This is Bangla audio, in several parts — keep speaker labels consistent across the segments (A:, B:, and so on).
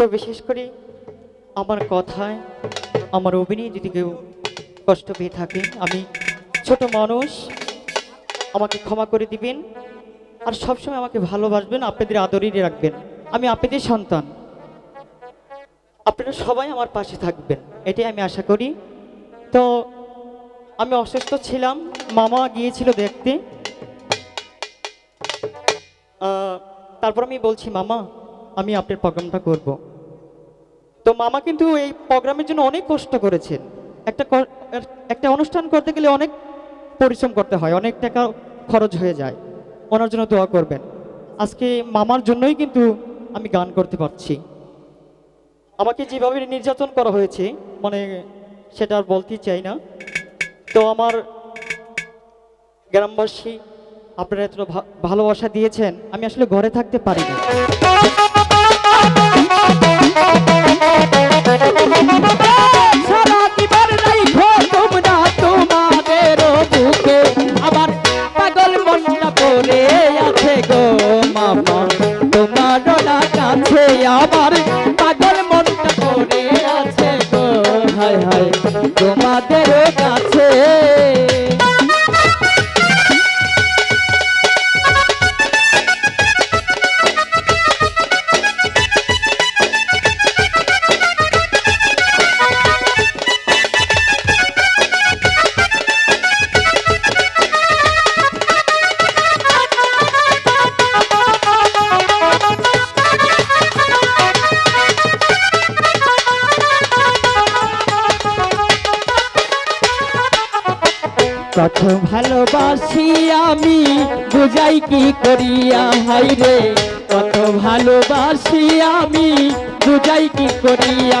A: তো বিশেষ করে আমার কথায়, আমার অভিনয় যদি কেউ কষ্ট পেয়ে থাকে, আমি ছোট মানুষ, আমাকে ক্ষমা করে দিবেন। আর সবসময় আমাকে ভালোবাসবেন, আপনাদের আদরই রাখবেন। আমি আপনাদের সন্তান। আপনারা সবাই আমার পাশে থাকবেন, এটাই আমি আশা করি। তো আমি অসুস্থ ছিলাম, মামা গিয়েছিল দেখতে। তারপর আমি বলছি, মামা, আমি আপনার প্রোগ্রামটা করব। তো মামা কিন্তু এই প্রোগ্রামের জন্য অনেক কষ্ট করেছেন। একটা একটা অনুষ্ঠান করতে গেলে অনেক পরিশ্রম করতে হয়, অনেক টাকা খরচ হয়ে যায়। ওনার জন্য দোয়া করবেন। আজকে মামার জন্যই কিন্তু আমি গান করতে পারছি। আমাকে যেভাবে নির্যাতন করা হয়েছে মানে সেটা আর বলতে চাই না। তো আমার গ্রামবাসী, আপনারা এত ভালোবাসা দিয়েছেন, আমি আসলে ঘরে থাকতে পারি না।
B: কত ভালোবাসি আমি। বুঝাই কি করিয়া হাই রে। কত ভালোবাসি আমি। বুঝাই কি করিয়া।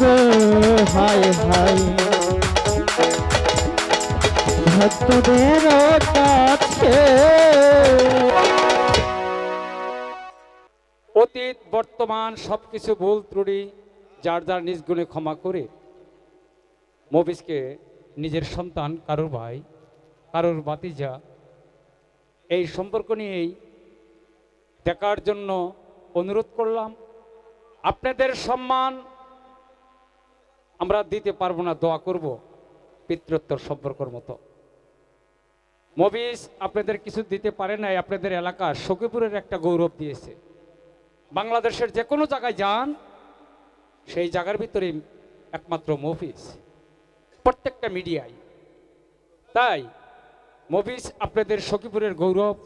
B: গো হায় হায় ভক্তদের কাছে।
C: অতীত, বর্তমান সব কিছু ভুল ত্রুটি, যার যার নিজ গুণে ক্ষমা করে মবিসকে নিজের সন্তান কারোর ভাই, কারোর বাতিজা এই সম্পর্ক নিয়েই দেখার জন্য অনুরোধ করলাম। আপনাদের সম্মান আমরা দিতে পারব না, দোয়া করব, পিতৃত্বর সম্পর্কর মতো। মবিস আপনাদের কিছু দিতে পারে নাই, আপনাদের এলাকার সখীপুরের একটা গৌরব দিয়েছে। বাংলাদেশের যে কোনো জায়গায় যান, সেই জায়গার ভিতরে একমাত্র মফিস প্রত্যেকটা মিডিয়ায় তাই মফিস আপনাদের সখীপুরের গৌরব,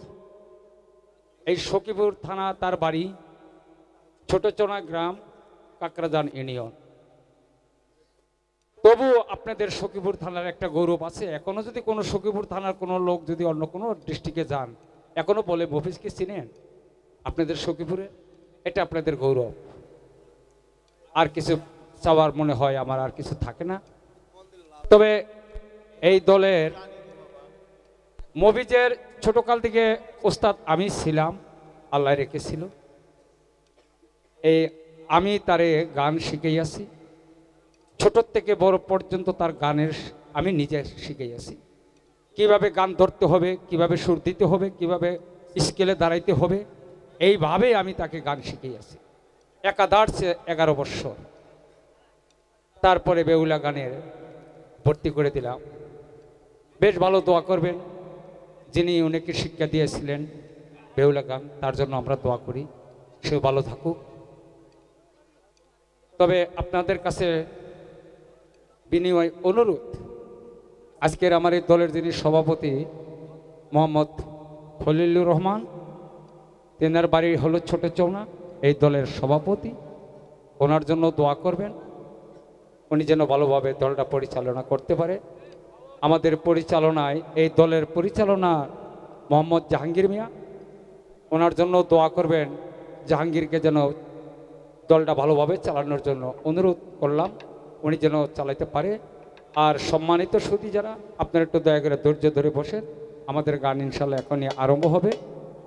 C: এই সখীপুর থানা তার বাড়ি। ছোটচোনা গ্রাম কাকরাজান ইউনিয়ন। তবু আপনাদের সখীপুর থানার একটা গৌরব আছে। এখনও যদি কোনো সখীপুর থানার কোনো লোক যদি অন্য কোনো ডিস্ট্রিক্টে যান, এখনও বলে মফিসকে চিনেন? আপনাদের সখীপুরে? এটা আপনাদের গৌরব। আর কিছু চাওয়ার মনে হয় আমার আর কিছু থাকে না। তবে এই দলের মবিজের ছোটকাল থেকে ওস্তাদ আমি ছিলাম, আল্লাহ রেখেছিল। এই আমি তারে গান শিখাইয়াছি। ছোট থেকে বড় পর্যন্ত তার গানের আমি নিজে শিখাইয়াছি। কীভাবে গান ধরতে হবে, কীভাবে সুর দিতে হবে, কীভাবে স্কেলে দাঁড়াইতে হবে, এইভাবে আমি তাকে গান শিখিয়েছি একাদার্সে এগারো বৎসর। তারপরে বেউলা গানের ভর্তি করে দিলাম। বেশ ভালো দোয়া করবেন। যিনি উনাকে শিক্ষা দিয়েছিলেন বেউলা গান, তার জন্য আমরা দোয়া করি। সেও ভালো থাকুক। তবে আপনাদের কাছে বিনিময় অনুরোধ। আজকের আমার এই দলের যিনি সভাপতি মোহাম্মদ খলিলুর রহমান, তেনার বাড়ি হলো ছোট চৌনা, এই দলের সভাপতি। ওনার জন্য দোয়া করবেন, উনি যেন ভালোভাবে দলটা পরিচালনা করতে পারে। আমাদের পরিচালনায়, এই দলের পরিচালনা মোহাম্মদ জাহাঙ্গীর মিয়া। ওনার জন্য দোয়া করবেন, জাহাঙ্গীরকে যেন দলটা ভালোভাবে চালানোর জন্য অনুরোধ করলাম। উনি যেন চালাইতে পারে। আর সম্মানিত সুদী যারা, আপনারা একটু দয়া করে ধৈর্য ধরে বসেন। আমাদের গান ইনশাল্লাহ এখনই আরম্ভ হবে।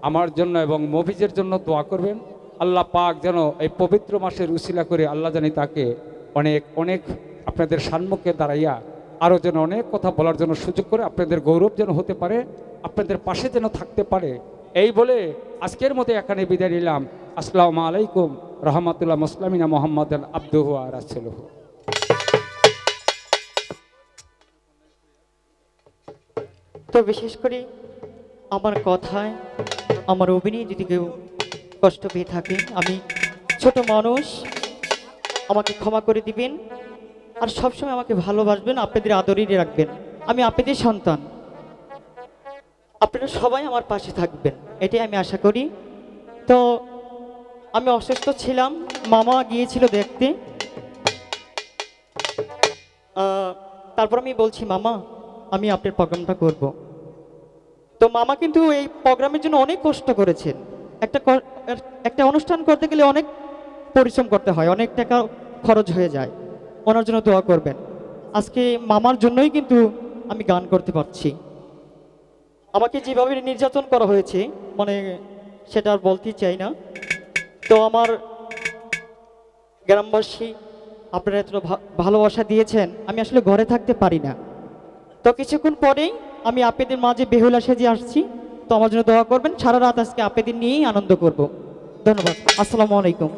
C: আমার জন্য এবং মফিজের জন্য দোয়া করবেন। আল্লাহ পাক যেন এই পবিত্র মাসের উশিলা করে আল্লাহ জানি তাকে অনেক অনেক আপনাদের সান্মুখে দাঁড়াইয়া আরও যেন অনেক কথা বলার জন্য সুযোগ করে আপনাদের গৌরব যেন হতে পারে, আপনাদের পাশে যেন থাকতে পারে। এই বলে আজকের মতো এখানে বিদায় নিলাম। আসসালামু আলাইকুম, রহমতুল্লাহ মুসলামিনা মোহাম্মদ আব্দুহ আর
A: তো বিশেষ করে আমার কথায়, আমার অভিনয় যদি কেউ কষ্ট পেয়ে থাকে, আমি ছোট মানুষ, আমাকে ক্ষমা করে দিবেন। আর সবসময় আমাকে ভালোবাসবেন, আপনাদের আদরই রাখবেন। আমি আপনাদের সন্তান। আপনারা সবাই আমার পাশে থাকবেন, এটাই আমি আশা করি। তো আমি অসুস্থ ছিলাম, মামা গিয়েছিল দেখতে। তারপর আমি বলছি, মামা, আমি আপনার প্রোগ্রামটা করব। তো মামা কিন্তু এই প্রোগ্রামের জন্য অনেক কষ্ট করেছেন। একটা একটা অনুষ্ঠান করতে গেলে অনেক পরিশ্রম করতে হয়, অনেক টাকা খরচ হয়ে যায়। ওনার জন্য দোয়া করবেন। আজকে মামার জন্যই কিন্তু আমি গান করতে পারছি। আমাকে যেভাবে নির্যাতন করা হয়েছে মানে সেটা আর বলতেই চাই না। তো আমার গ্রামবাসী আপনারা এতটা ভালোবাসা দিয়েছেন, আমি আসলে ঘরে থাকতে পারি না। তো কিছুক্ষণ পরেই আমি আপেদের মাঝে বেহুলা সেজে আসছি। তো আমার জন্য দোয়া করবেন, সারা রাত আজকে আপেদের নিয়েই আনন্দ করব। ধন্যবাদ। আসসালামু আলাইকুম।